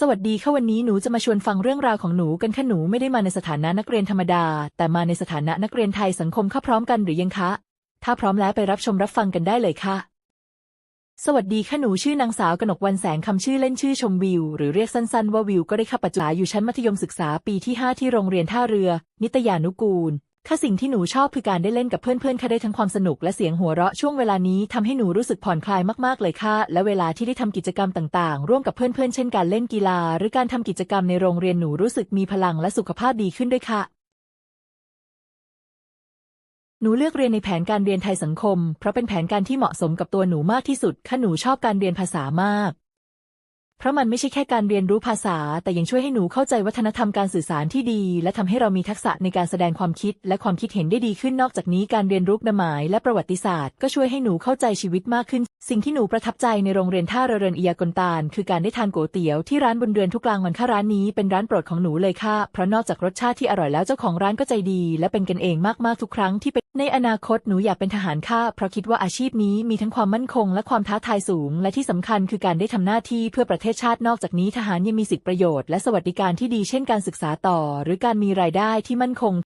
สวัสดีค่ะวันนี้หนูจะมาชวนฟังเรื่องราวของหนูกันค่ะหนูไม่ได้มาในสถานะนักเรียนธรรมดา แต่มาในสถานะนักเรียนไทยสังคมค่ะพร้อมกันหรือยังคะ ถ้าพร้อมแล้วไปรับชมรับฟังกันได้เลยค่ะ สวัสดีค่ะหนูชื่อนางสาวกนกวันแสงคำชื่อเล่นชื่อชมวิว หรือเรียกสั้นๆว่าวิวก็ได้ค่ะปัจจุบันอยู่ชั้นมัธยมศึกษาปีที่ 5 ที่โรงเรียนท่าเรือ นิตยานุกูล ค่ะสิ่งที่หนูชอบคือการได้เล่นกับเพื่อนๆ ค่ะได้ทั้งความสนุกและเสียงหัวเราะช่วงเวลานี้ทำให้หนูรู้สึกผ่อนคลายมากๆ เลยค่ะ และเวลาที่ได้ทำกิจกรรมต่างๆ ร่วมกับเพื่อนๆ เช่นการเล่นกีฬา หรือการทำกิจกรรมในโรงเรียนหนูรู้สึกมีพลังและสุขภาพดีขึ้นด้วยค่ะ หนูเลือกเรียนในแผนการเรียนไทยสังคม เพราะเป็นแผนการที่เหมาะสมกับตัวหนูมากที่สุดค่ะหนูชอบการเรียนภาษามาก เพราะมันไม่ใช่แค่การเรียนรู้ภาษา แต่ยังช่วยให้หนูเข้าใจวัฒนธรรมการสื่อสารที่ดี และทำให้เรามีทักษะในการแสดงความคิด และความคิดเห็นได้ดีขึ้นนอกจากนี้การเรียนรู้กฎหมายและประวัติศาสตร์ ก็ช่วยให้หนูเข้าใจชีวิตมากขึ้น สิ่งที่หนูประทับใจในโรงเรียนท่าเรือเรินอียกนตาล คือการได้ทานก๋วยเตี๋ยวที่ร้านบนเรือนทุกกลางวันค่ะร้านนี้เป็นร้านโปรดของหนูเลยค่ะเพราะนอกจากรสชาติที่อร่อยแล้วเจ้าของร้านก็ใจดี และเป็นกันเองมากๆทุกครั้งที่เป็น ในอนาคตหนูอยากเป็นทหารค่ะเพราะคิดว่าอาชีพนี้มีทั้งความมั่นคงและความท้าทายสูง และที่สำคัญคือการได้ทำหน้าที่เพื่อประเทศชาตินอกจากนี้ทหารยังมีสิทธิประโยชน์และสวัสดิการที่ดีเช่นการศึกษาต่อ หรือการมีรายได้ที่มั่นคง